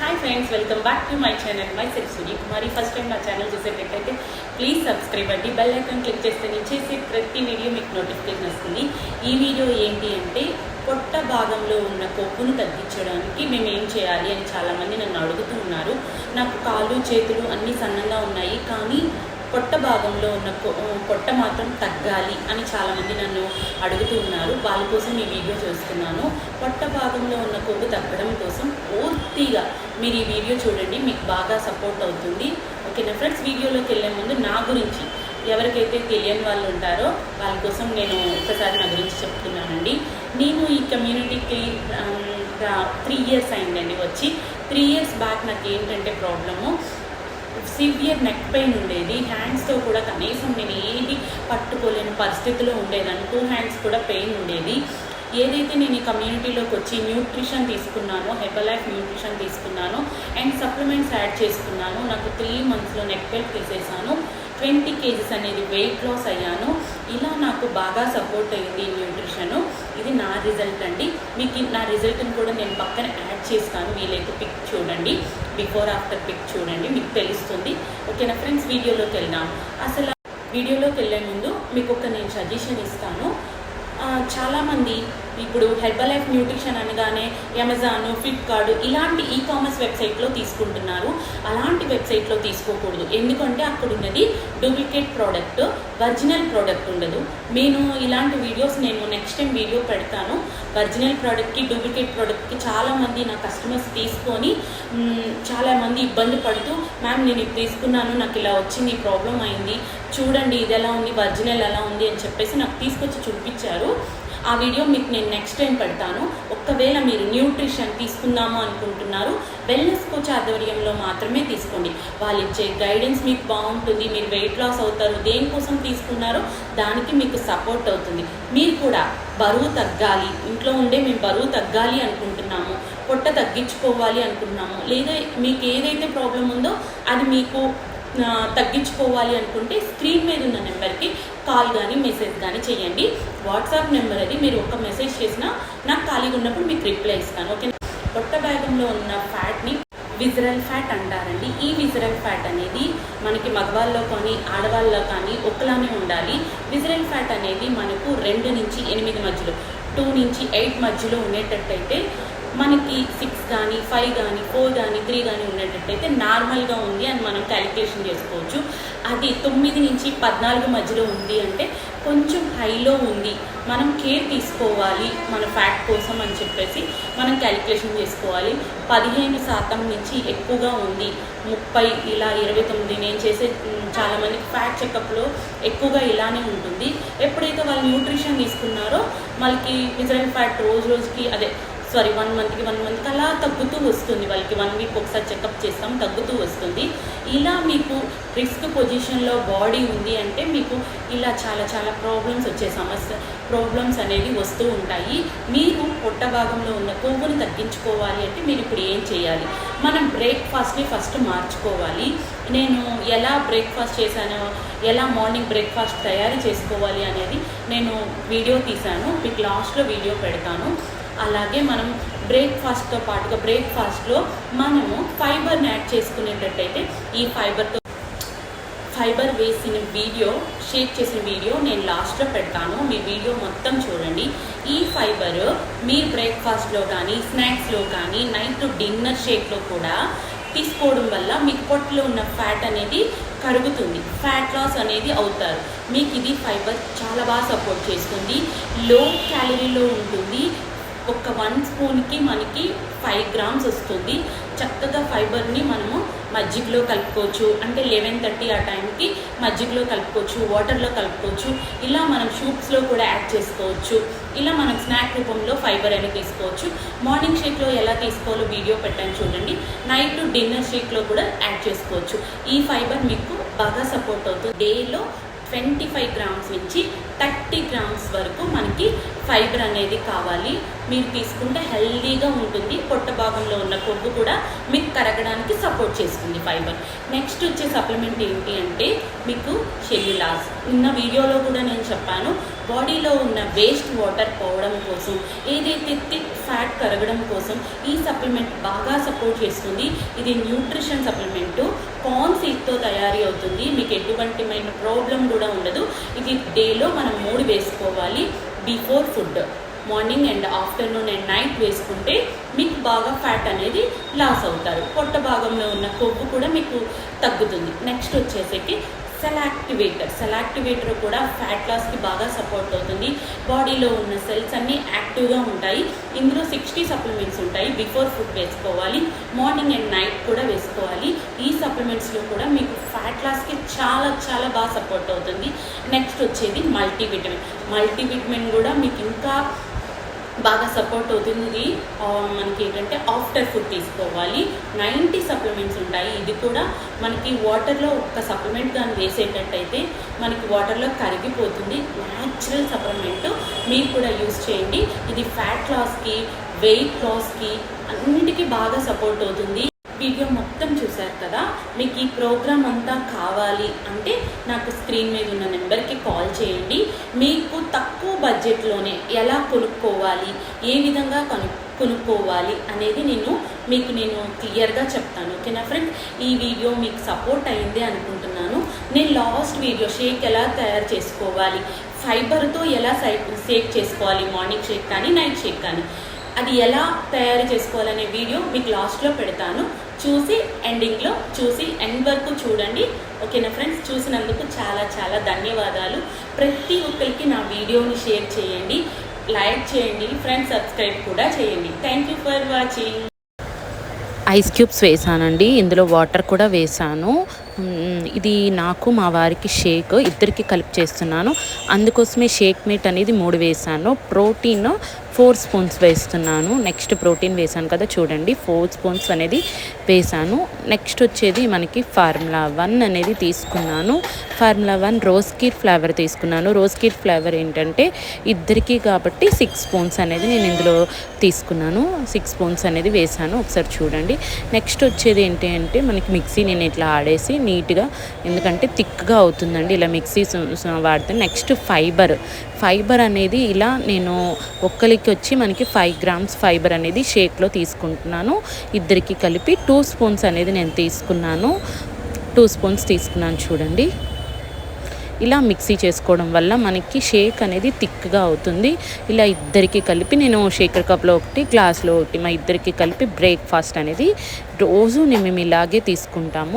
Hi friends welcome back to my channel my self Suni మరి first time నా channel చూసేటట్టయితే please subscribe అండి. Bell icon click చేస్తే నేను చేసే ప్రతి వీడియో మీకు నోటిఫికేషన్ వస్తుంది. ఈ వీడియో ఏంటి అంటే పొట్ట భాగంలో ఉన్న కొవ్వును తగ్గించడానికి మేము ఏం చేయాలి అని చాలామంది నన్ను అడుగుతూ ఉన్నారు నాకు కాళ్ళు చేతులు అన్నీ సన్నంగా ఉన్నాయి కానీ పొట్ట భాగంలో ఉన్న కొ- పొట్ట మాత్రం తగ్గాలి అని చాలామంది నన్ను అడుగుతూ ఉన్నారు వాళ్ళ కోసం ఈ వీడియో చేస్తున్నాను. పొట్ట భాగంలో ఉన్న కొవ్వు తగ్గడం కోసం పూర్తిగా మీరు ఈ వీడియో చూడండి మీకు బాగా సపోర్ట్ అవుతుంది. ఓకేనా ఫ్రెండ్స్ వీడియోలోకి వెళ్ళే ముందు నా గురించి ఎవరికైతే తెలియని వాళ్ళు ఉంటారో వాళ్ళ కోసం నేను ఒకసారి నా గురించి చెప్తున్నానండి. నేను ఈ కమ్యూనిటీకి త్రీ ఇయర్స్ అయిందండి వచ్చి. త్రీ ఇయర్స్ బ్యాక్ నాకు ఏంటంటే ప్రాబ్లము సివియర్ నెక్ పెయిన్ ఉండేది హ్యాండ్స్తో కూడా కనీసం నేను ఏది పట్టుకోలేని పరిస్థితిలో ఉండేదాన్ని. టూ హ్యాండ్స్ కూడా పెయిన్ ఉండేది. ఏదైతే నేను ఈ కమ్యూనిటీలోకి వచ్చి న్యూట్రిషన్ తీసుకున్నానో హెబలైఫ్ న్యూట్రిషన్ తీసుకున్నాను అండ్ సప్లిమెంట్స్ యాడ్ చేసుకున్నాను నాకు త్రీ మంత్స్లో నెక్ బెల్ట్ తీసేసాను ట్వంటీ కేజీస్ అనేది వెయిట్ లాస్ అయ్యాను. ఇలా నాకు బాగా సపోర్ట్ అయ్యింది న్యూట్రిషను ఇది నా రిజల్ట్ అండి. మీకు నా రిజల్ట్ని కూడా నేను పక్కన యాడ్ చేస్తాను. వీలైతే పిక్ చూడండి. బిఫోర్ ఆఫ్టర్ పిక్ చూడండి. మీకు తెలుస్తుంది. ఓకేనా ఫ్రెండ్స్ వీడియోలోకి వెళ్దాం. అసలు వీడియోలోకి వెళ్ళే ముందు మీకు ఒక నేను సజెషన్ ఇస్తాను. చాలామంది ఇప్పుడు హెర్బల్ లైఫ్ న్యూట్రిషన్ అనగానే అమెజాన్ ఫ్లిప్కార్ట్ ఇలాంటి ఈ కామర్స్ వెబ్సైట్లో తీసుకుంటున్నారు. అలాంటి వెబ్సైట్లో తీసుకోకూడదు. ఎందుకంటే అక్కడ ఉన్నది డూప్లికేట్ ప్రోడక్ట్ ఒరిజినల్ ప్రోడక్ట్ ఉండదు. నేను ఇలాంటి వీడియోస్ నేను నెక్స్ట్ టైం వీడియో పెడతాను. ఒరిజినల్ ప్రోడక్ట్కి డూప్లికేట్ ప్రోడక్ట్కి చాలామంది నా కస్టమర్స్ తీసుకొని చాలామంది ఇబ్బంది పడుతూ మ్యామ్ నేను ఇది తీసుకున్నాను నాకు ఇలా వచ్చింది ప్రాబ్లం అయింది. చూడండి ఇది ఎలా ఉంది ఒరిజినల్ ఎలా ఉంది అని చెప్పేసి నాకు తీసుకొచ్చి చూపించారు. ఆ వీడియో మీకు నేను నెక్స్ట్ టైం పెడతాను. ఒక్కవేళ మీరు న్యూట్రిషన్ తీసుకుందాము అనుకుంటున్నారు వెల్నెస్ కోచ్ ఆధ్వర్యంలో మాత్రమే తీసుకోండి. వాళ్ళు ఇచ్చే గైడెన్స్ మీకు బాగుంటుంది మీరు వెయిట్ లాస్ అవుతారు దేనికోసం తీసుకున్నారో దానికి మీకు సపోర్ట్ అవుతుంది. మీరు కూడా బరువు తగ్గాలి ఇంట్లో ఉండే మేము బరువు తగ్గాలి అనుకుంటున్నాము పొట్ట తగ్గించుకోవాలి అనుకుంటున్నాము లేదా మీకు ఏదైతే ప్రాబ్లం ఉందో అది మీకు తగ్గించుకోవాలి అనుకుంటే స్క్రీన్ మీద ఉన్న నెంబర్కి కాల్ కానీ మెసేజ్ కానీ చేయండి. వాట్సాప్ నెంబర్ అది మీరు ఒక మెసేజ్ చేసినా నాకు ఖాళీగా ఉన్నప్పుడు మీకు రిప్లై ఇస్తాను. ఓకే పొట్ట భాగంలో ఉన్న ఫ్యాట్ని విజరల్ ఫ్యాట్ అంటారండి. ఈ విజరల్ ఫ్యాట్ అనేది మనకి మగవాళ్ళలో కానీ ఆడవాళ్ళలో కానీ ఒకలానే ఉండాలి. విజరల్ ఫ్యాట్ అనేది మనకు రెండు నుంచి ఎనిమిది మధ్యలో టూ నుంచి ఎయిట్ మధ్యలో ఉండేటట్టయితే మనకి సిక్స్ కానీ ఫైవ్ కానీ ఫోర్ కానీ త్రీ కానీ ఉండేటట్టయితే నార్మల్గా ఉంది అని మనం క్యాలిక్యులేషన్ చేసుకోవచ్చు. అది తొమ్మిది నుంచి పద్నాలుగు మధ్యలో ఉంది అంటే కొంచెం హైలో ఉంది. మనం కేర్ తీసుకోవాలి మన ఫ్యాట్ కోసం అని చెప్పేసి మనం క్యాలిక్యులేషన్ చేసుకోవాలి. పదిహేను శాతం నుంచి ఎక్కువగా ఉంది. ముప్పై ఇలా ఇరవై తొమ్మిది నేను చేసే మ్, చాలామంది ఫ్యాట్ చెకప్లో ఎక్కువగా ఇలానే ఉంటుంది. ఎప్పుడైతే వాళ్ళు న్యూట్రిషన్ తీసుకున్నారో వాళ్ళకి మిజరల్ ఫ్యాట్ రోజు రోజుకి అదే సారీ వన్ మంత్కి వన్ మంత్కి అలా తగ్గుతూ వస్తుంది. వాళ్ళకి వన్ వీక్ ఒకసారి చెకప్ చేస్తాం తగ్గుతూ వస్తుంది. ఇలా మీకు రిస్క్ పొజిషన్లో బాడీ ఉంది అంటే మీకు ఇలా చాలా చాలా ప్రాబ్లమ్స్ వచ్చే సమస్య ప్రాబ్లమ్స్ అనేవి వస్తూ ఉంటాయి. మీరు పొట్ట భాగంలో ఉన్న కొవ్వుని తగ్గించుకోవాలి అంటే మీరు ఇప్పుడు ఏం చేయాలి? మనం బ్రేక్ఫాస్ట్ని ఫస్ట్ మార్చుకోవాలి. నేను ఎలా బ్రేక్ఫాస్ట్ చేశానో? ఎలా మార్నింగ్ బ్రేక్ఫాస్ట్ తయారు చేసుకోవాలి అనేది నేను వీడియో తీశాను. మీకు లాస్ట్లో వీడియో పెడతాను. అలాగే మనం బ్రేక్ఫాస్ట్తో పాటుగా బ్రేక్ఫాస్ట్లో మనము ఫైబర్ని యాడ్ చేసుకునేటట్టయితే ఈ ఫైబర్తో ఫైబర్ వేసిన వీడియో షేక్ చేసిన వీడియో నేను లాస్ట్లో పెడతాను. మీ వీడియో మొత్తం చూడండి. ఈ ఫైబర్ మీరు బ్రేక్ఫాస్ట్లో కానీ స్నాక్స్లో కానీ నైట్ డిన్నర్ షేక్లో కూడా తీసుకోవడం వల్ల మీకు పొట్టలో ఉన్న ఫ్యాట్ అనేది కరుగుతుంది. ఫ్యాట్ లాస్ అనేది అవుతారు. మీకు ఇది ఫైబర్ చాలా బాగా సపోర్ట్ చేస్తుంది. లో క్యాలరీలో ఉంటుంది. ఒక వన్ స్పూన్కి మనకి ఫైవ్ గ్రామ్స్ వస్తుంది. చక్కగా ఫైబర్ని మనము మజ్జిగలో కలుపుకోవచ్చు. అంటే లెవెన్ థర్టీ ఆ టైంకి మజ్జిగలో కలుపుకోవచ్చు వాటర్లో కలుపుకోవచ్చు. ఇలా మనం షూప్స్లో కూడా యాడ్ చేసుకోవచ్చు. ఇలా మనం స్నాక్ రూపంలో ఫైబర్ అనేది తీసుకోవచ్చు. మార్నింగ్ షేక్లో ఎలా తీసుకోవాలో వీడియో పెట్టాను చూడండి. నైట్ డిన్నర్ షేక్లో కూడా యాడ్ చేసుకోవచ్చు. ఈ ఫైబర్ మీకు బాగా సపోర్ట్ అవుతుంది. డేలో ట్వంటీ ఫైవ్ గ్రామ్స్ నుంచి థర్టీ గ్రామ్స్ వరకు మనకి ఫైబర్ అనేది కావాలి. మీరు తీసుకుంటే హెల్దీగా ఉంటుంది. పొట్ట భాగంలో ఉన్న కొవ్వు కూడా మీకు కరగడానికి సపోర్ట్ చేస్తుంది ఫైబర్. నెక్స్ట్ వచ్చే సప్లిమెంట్ ఏంటి అంటే మీకు షెల్యులాస్ నిన్న వీడియోలో కూడా నేను చెప్పాను బాడీలో ఉన్న వేస్ట్ వాటర్ పోవడం కోసం ఏదైతే థిక్ ఫ్యాట్ కరగడం కోసం ఈ సప్లిమెంట్ బాగా సపోర్ట్ చేస్తుంది. ఇది న్యూట్రిషన్ సప్లిమెంటు కార్న్ సీడ్తో తయారీ అవుతుంది. మీకు ఎటువంటిమైన ప్రాబ్లం కూడా ఉండదు. ఇది డేలో మనం మూడు వేసుకోవాలి. Before food morning and afternoon and night వేసుకుంటే మీకు బాగా ఫ్యాట్ అనేది లాస్ అవుతారు. పొట్ట భాగంలో ఉన్న కొవ్వు కూడా మీకు తగ్గుతుంది. నెక్స్ట్ వచ్చేసరికి సెలాక్టివేటర్ సెలాక్టివేటర్ కూడా ఫ్యాట్ లాస్కి బాగా సపోర్ట్ అవుతుంది. బాడీలో ఉన్న సెల్స్ అన్నీ యాక్టివ్గా ఉంటాయి. ఇందులో సిక్స్టీ సప్లిమెంట్స్ ఉంటాయి. బిఫోర్ ఫుడ్ వేసుకోవాలి. మార్నింగ్ అండ్ నైట్ కూడా వేసుకోవాలి. ఈ సప్లిమెంట్స్లో కూడా మీకు ఫ్యాట్ లాస్కి చాలా చాలా బాగా సపోర్ట్ అవుతుంది. నెక్స్ట్ వచ్చేది మల్టీవిటమిన్ మల్టీవిటమిన్ కూడా మీకు ఇంకా బాగా సపోర్ట్ అవుతుంది. మనకి ఏంటంటే ఆఫ్టర్ ఫుడ్ తీసుకోవాలి. నైంటీ సప్లిమెంట్స్ ఉంటాయి. ఇది కూడా మనకి వాటర్లో ఒక సప్లిమెంట్ కానీ వేసేటట్టయితే మనకి వాటర్లో కరిగిపోతుంది. న్యాచురల్ సప్లిమెంట్ మీరు కూడా యూస్ చేయండి. ఇది ఫ్యాట్ లాస్కి వెయిట్ లాస్కి అన్నిటికీ బాగా సపోర్ట్ అవుతుంది. వీడియో మొత్తం చూశారు కదా మీకు ఈ ప్రోగ్రామ్ అంతా కావాలి అంటే నాకు స్క్రీన్ మీద ఉన్న నెంబర్కి కాల్ చేయండి. మీకు తక్కువ బడ్జెట్లోనే ఎలా కొనుక్కోవాలి ఏ విధంగా కొను కొనుక్కోవాలి అనేది నేను మీకు నేను క్లియర్గా చెప్తాను. ఓకేనా ఫ్రెండ్? ఈ వీడియో మీకు సపోర్ట్ అయింది అనుకుంటున్నాను. నేను లాస్ట్ వీడియో షేక్ ఎలా తయారు చేసుకోవాలి ఫైబర్తో ఎలా సై షేక్ చేసుకోవాలి మార్నింగ్ షేక్ కానీ నైట్ షేక్ కానీ అది ఎలా తయారు చేసుకోవాలనే వీడియో మీకు లాస్ట్లో పెడతాను. చూసి ఎండింగ్లో చూసి ఎండ్ వరకు చూడండి. ఓకేనా ఫ్రెండ్స్ చూసినందుకు చాలా చాలా ధన్యవాదాలు. ప్రతి ఒక్కరికి నా వీడియోని షేర్ చేయండి. లైక్ చేయండి. ఫ్రెండ్స్ సబ్స్క్రైబ్ కూడా చేయండి. Thank you for watching ice cubes వేసానండి. ఇందులో వాటర్ కూడా వేసాను. ఇది నాకు మా వారికి షేక్ ఇద్దరికి కలిపి చేస్తున్నాను. అందుకోసమే షేక్ మీట్ అనేది మూడు వేసాను. ప్రోటీన్ ఫోర్ స్పూన్స్ వేస్తున్నాను. నెక్స్ట్ ప్రోటీన్ వేసాను కదా చూడండి. ఫోర్ స్పూన్స్ అనేది వేసాను. నెక్స్ట్ వచ్చేది మనకి ఫార్ములా వన్ అనేది తీసుకున్నాను. Formula one rose kheer flavour తీసుకున్నాను. రోజ్ కీర్ ఫ్లేవర్ ఏంటంటే ఇద్దరికి కాబట్టి సిక్స్ స్పూన్స్ అనేది నేను ఇందులో తీసుకున్నాను. సిక్స్ స్పూన్స్ అనేది వేసాను. ఒకసారి చూడండి. నెక్స్ట్ వచ్చేది ఏంటి అంటే మనకి మిక్సీ నేను ఇట్లా ఆడేసి నీట్గా ఎందుకంటే థిక్గా అవుతుందండి ఇలా మిక్సీ వాడితే. Next fibre. ఫైబర్ అనేది ఇలా నేను ఒక్కరికి వచ్చి మనకి ఫైవ్ గ్రామ్స్ ఫైబర్ అనేది షేక్లో తీసుకుంటున్నాను. ఇద్దరికి కలిపి టూ స్పూన్స్ అనేది నేను తీసుకున్నాను. టూ స్పూన్స్ తీసుకున్నాను చూడండి. ఇలా మిక్సీ చేసుకోవడం వల్ల మనకి షేక్ అనేది థిక్గా అవుతుంది. ఇలా ఇద్దరికి కలిపి నేను షేకర్ కప్లో ఒకటి గ్లాస్లో ఒకటి మా ఇద్దరికి కలిపి బ్రేక్ఫాస్ట్ అనేది రోజు మేము ఇలాగే తీసుకుంటాము.